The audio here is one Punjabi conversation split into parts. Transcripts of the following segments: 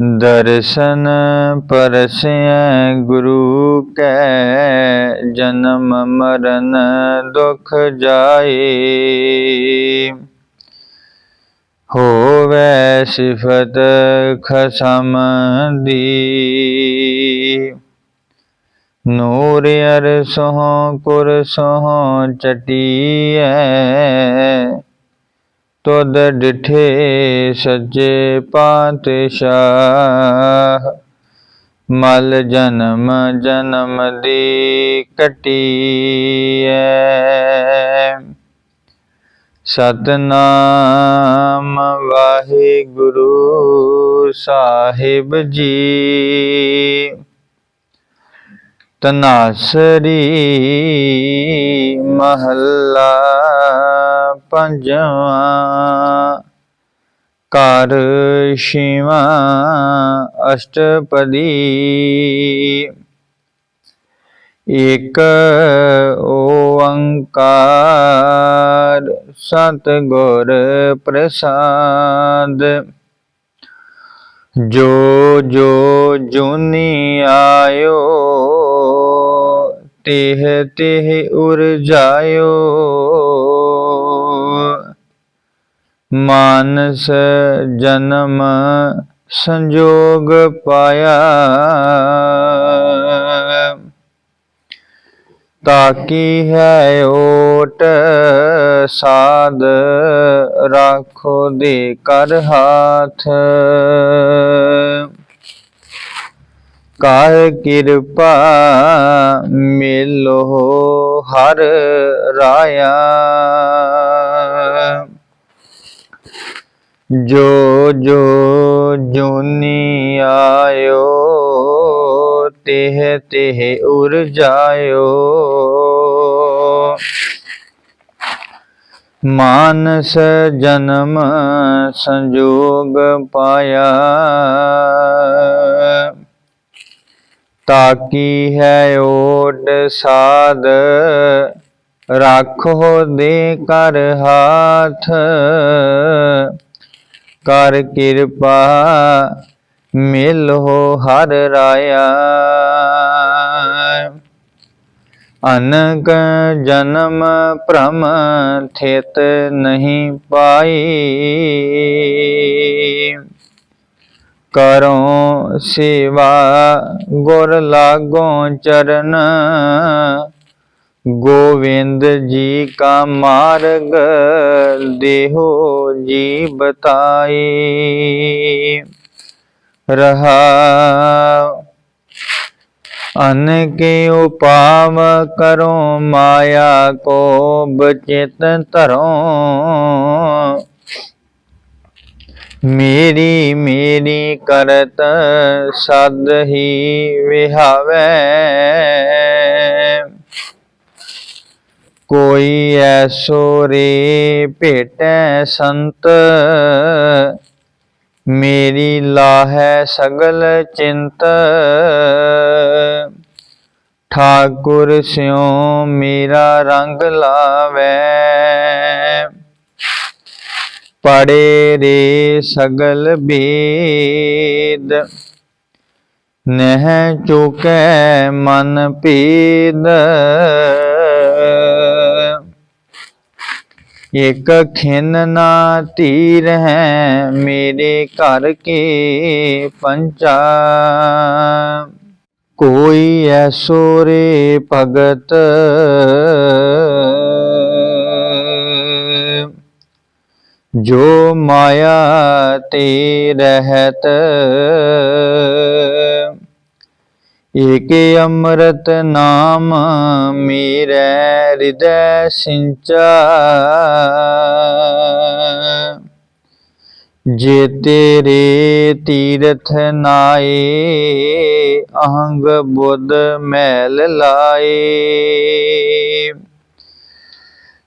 ਦਰਸ਼ਨ ਪਰਸੈ ਗੁਰੂ ਕੈ, ਜਨਮ ਮਰਨ ਦੁਖ ਜਾਏ। ਹੋਵੇ ਸਿਫਤ ਖਸਮ ਦੀ। ਨੂਰ ਅਰਸੋਂ ਕੁਰਸੋਂ ਚਟੀਐ ਤੁਧ ਡਿਠੇ ਸੱਚੇ ਪਾਤਸ਼ਾਹ। ਮਲ ਜਨਮ ਜਨਮ ਦੀ ਕਟੀਐ। ਸਤਨਾਮ ਵਾਹਿਗੁਰੂ ਸਾਹਿਬ ਜੀ। ਤਨਾਸਰੀ ਮਹੱਲਾ ਪੰਜਵਾਂ ਕਰ ਸ਼ਿਵਾ ਅਸ਼ਟਪਦੀ। ਇਕ ਓੰਕਾਰ ਸਤਿਗੁਰ ਪ੍ਰਸਾਦ। ਜੋ ਜੋ ਜੁਨੀ ਆਇਓ ਤਿਹ ਤਿਹ ਉਰਜਾਇਓ ਮਾਨਸ ਜਨਮ ਸੰਜੋਗ ਪਾਇਆ। ਤਾਕੀ ਹੈ ਓਟ ਸਾਧ ਰਾਖੋ ਦੇ ਕਰ ਹਾਥ। ਕਰ ਕਿਰਪਾ ਮਿਲੋ ਹਰ ਰਾਇਆ। ਜੋ ਜੋ ਜੁਨੀ ਆਇਓ, ਤਿਹ ਤਿਹ ਉਰ ਜਾਇਓ। ਮਾਨਸ ਜਨਮ ਸੰਜੋਗ ਪਾਇਆ। ਤਾਕੀ ਹੈ ਓਟ ਸਾਧ, ਰਾਖੋ ਦੇ ਕਰ ਹਾਥ। ਕਰ ਕਿਰਪਾ ਮਿਲ ਹੋ ਹਰ ਰਾਇਆ। ਅਨਕ ਜਨਮ ਭ੍ਰਮ ਥਿਤ ਨਹੀਂ ਪਾਈ। ਕਰੋ ਸੇਵਾ, ਗੁਰ ਲਾਗੋ ਚਰਨ। ਗੋਵਿੰਦ ਜੀ ਕਾ ਮਾਰਗ, ਦੇਹੋ ਜੀ ਬਤਾਈ। ਰਹਾ ਅਨ ਕੇ ਉਪਾਵ ਕਰੋ, ਮਾਇਆ ਕੋ ਬਚਿਤ ਧਰੋ। ਮੇਰੀ ਮੇਰੀ ਕਰਤ ਸਦ ਹੀ ਵਿਹਾਵੇ। ਕੋਈ ਐਸੋ ਰੇ ਭੇਟੈ ਸੰਤ, ਮੇਰੀ ਲਾਹੈ ਸਗਲ ਚਿੰਤ। ਠਾਕੁਰ ਸਿਉ ਮੇਰਾ ਰੰਗ ਲਾਵੇ। ਪੜੇ ਰੇ ਸਗਲ ਬੇਦ ਨਹਿ ਚੁਕੈ ਮਨ ਪੀਦ ਇਕ ਖਿਨ ਨਾ ਧੀਰ ਹੈ ਮੇਰੇ ਘਰ ਕੇ ਪੰਚਾ ਕੋਈ ਐਸੋ ਰੇ ਜੋ ਮਾਇਆ ਤੇ ਰਹਿਤ, ਏਕੇ ਅੰਮ੍ਰਿਤ ਨਾਮ ਮੇਰੇ ਹਿਰਦੈ ਸਿੰਚਾ। ਜੇ ਤੇਰੇ ਤੀਰਥ ਨਾਏ, ਅਹੰਗ ਬੁੱਧ ਮੈਲ ਲਾਏ।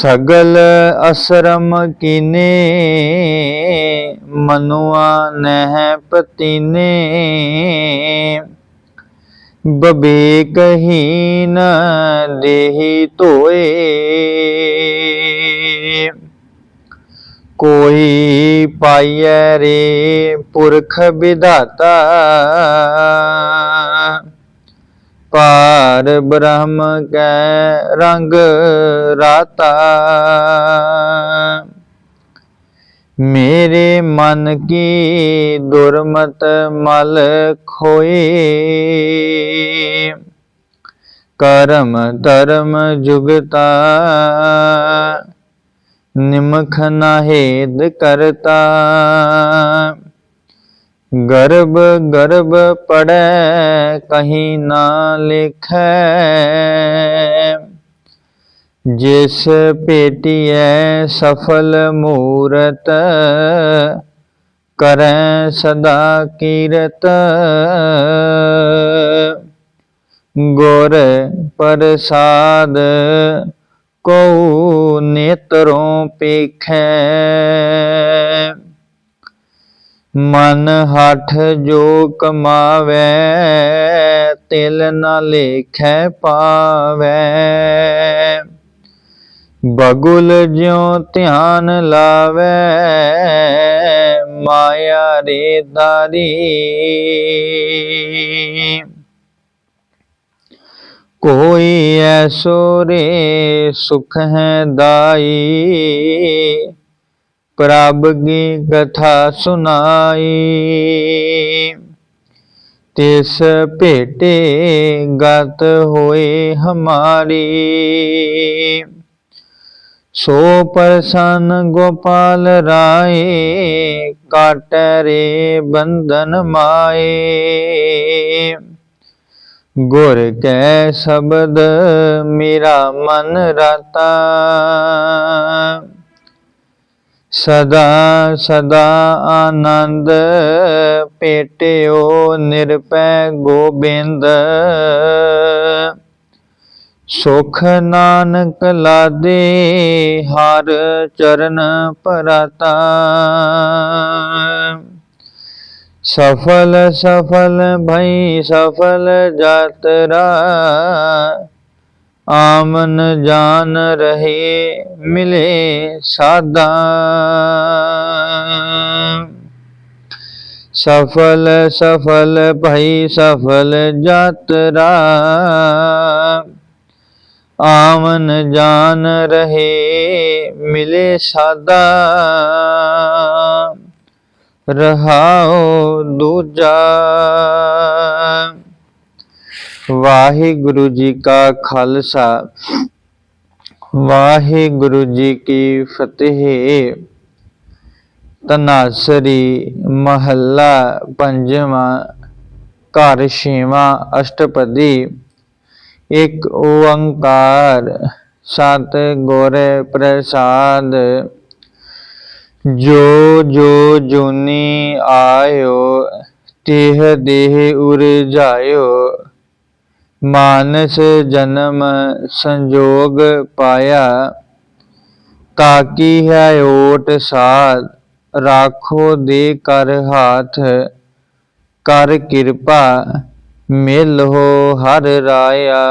ਸਗਲ ਅਸਰਮ ਕੀਨੇ, ਮਨੁਆ ਨਹਿ ਪਤੀਨੇ। ਬਬੇਕ ਹੀਨ ਦੇਹੀ ਧੋਏ। ਕੋਈ ਪਾਈਐ ਰੇ ਪੁਰਖ ਵਿਧਾਤਾ। ਪਾਰ ਬ੍ਰਹਮ ਕੈ ਰੰਗ ਰਾਤਾ। ਮੇਰੇ ਮਨ ਕੀ ਦੁਰਮਤ ਮਲ ਖੋਏ। ਕਰਮ ਧਰਮ ਜੁਗਤਾ, ਨਿਮਖ ਨਾਹੇਦ ਕਰਤਾ। ਗਰਭ ਗਰਭ ਪੜੈ ਕਹੀਂ ਨਾ ਲਿਖੈ। ਜਿਸ ਭੇਟੀਐ ਸਫਲ ਮੂਰਤ, ਕਰੈ ਸਦਾ ਕੀਰਤ। ਗੁਰ ਪ੍ਰਸਾਦ ਕੋ ਨੇਤਰੋਂ ਪੇਖੈ। ਮਨ ਹਠ ਜੋ ਕਮਾਵੇ, ਤਿਲ ਨ ਲੇਖੈ ਪਾਵੇ। ਬਗੁਲ ਜਿਉ ਧਿਆਨ ਲਾਵੇ, ਮਾਇਆ ਰੇ ਦਾਰੀ ਕੋਈ ਐਸੋ ਰੇ ਸੁਖ ਹੈ ਦਾਈ ਪ੍ਰਭ ਕੀ ਕਥਾ ਸੁਨਾਈ ਤਿਸ ਭੇਟੇ ਗਤ ਹੋਏ ਹਮਾਰੀ। ਸੋ ਪ੍ਰਸੰਨ ਗੋਪਾਲ ਰਾਏ ਕਾਟ ਰੇ ਬੰਧਨ ਮਾਏ। ਗੁਰ ਕੈ ਸ਼ਬਦ ਮੇਰਾ ਮਨ ਰਾਤਾ। ਸਦਾ ਸਦਾ ਆਨੰਦ ਪੇਟਿਓ ਨਿਰਪੈ ਗੋਬਿੰਦ। ਸੁਖ ਨਾਨਕ ਲਾਦੇ ਹਰ ਚਰਨ ਪਰਤਾ। ਸਫਲ ਸਫਲ ਭਈ ਸਫਲ ਜਾਤਰਾ ਆਮਨ ਜਾਨ ਰਹੇ ਮਿਲੇ ਸਾਦਾ। ਸਫਲ ਸਫਲ ਭਈ, ਸਫਲ ਯਾਤਰਾ। ਆਮਨ ਜਾਨ ਰਹੇ ਮਿਲੇ ਸਾਦਾ। ਰਹਾਉ ਦੂਜਾ। ਵਾਹਿਗੁਰੂ ਜੀ ਕਾ ਖਾਲਸਾ। ਵਾਹਿਗੁਰੂ ਜੀ ਕੀ ਫਤਿਹ। ਤਨਾਸਰੀ ਮਹੱਲਾ ਪੰਜਵਾਂ, ਘਰ ਛੇਵਾਂ, ਅਸ਼ਟਪਦੀ। ਇੱਕ ਓੰਕਾਰ, ਸਤ ਗੁਰ ਪ੍ਰਸਾਦ। ਜੋ ਜੋ ਜੁਨੀ ਆਇਓ, ਤਿਹ ਦੇਹ ਉਰਜਾਇਓ ਮਾਨਸ ਜਨਮ ਸੰਜੋਗ ਪਾਇਆ, ਤਾਕੀ ਹੈ ਓਟ ਸਾਧ, ਰਾਖੋ ਦੇ ਕਰ ਹਾਥ, ਕਰ ਕਿਰਪਾ, ਮਿਲ ਹੋ ਹਰ ਰਾਇਆ।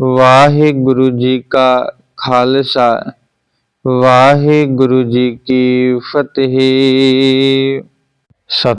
ਵਾਹਿਗੁਰੂ ਜੀ ਕਾ ਖਾਲਸਾ, ਵਾਹਿਗੁਰੂ ਜੀ ਕੀ ਫਤਿਹ। ਸਤ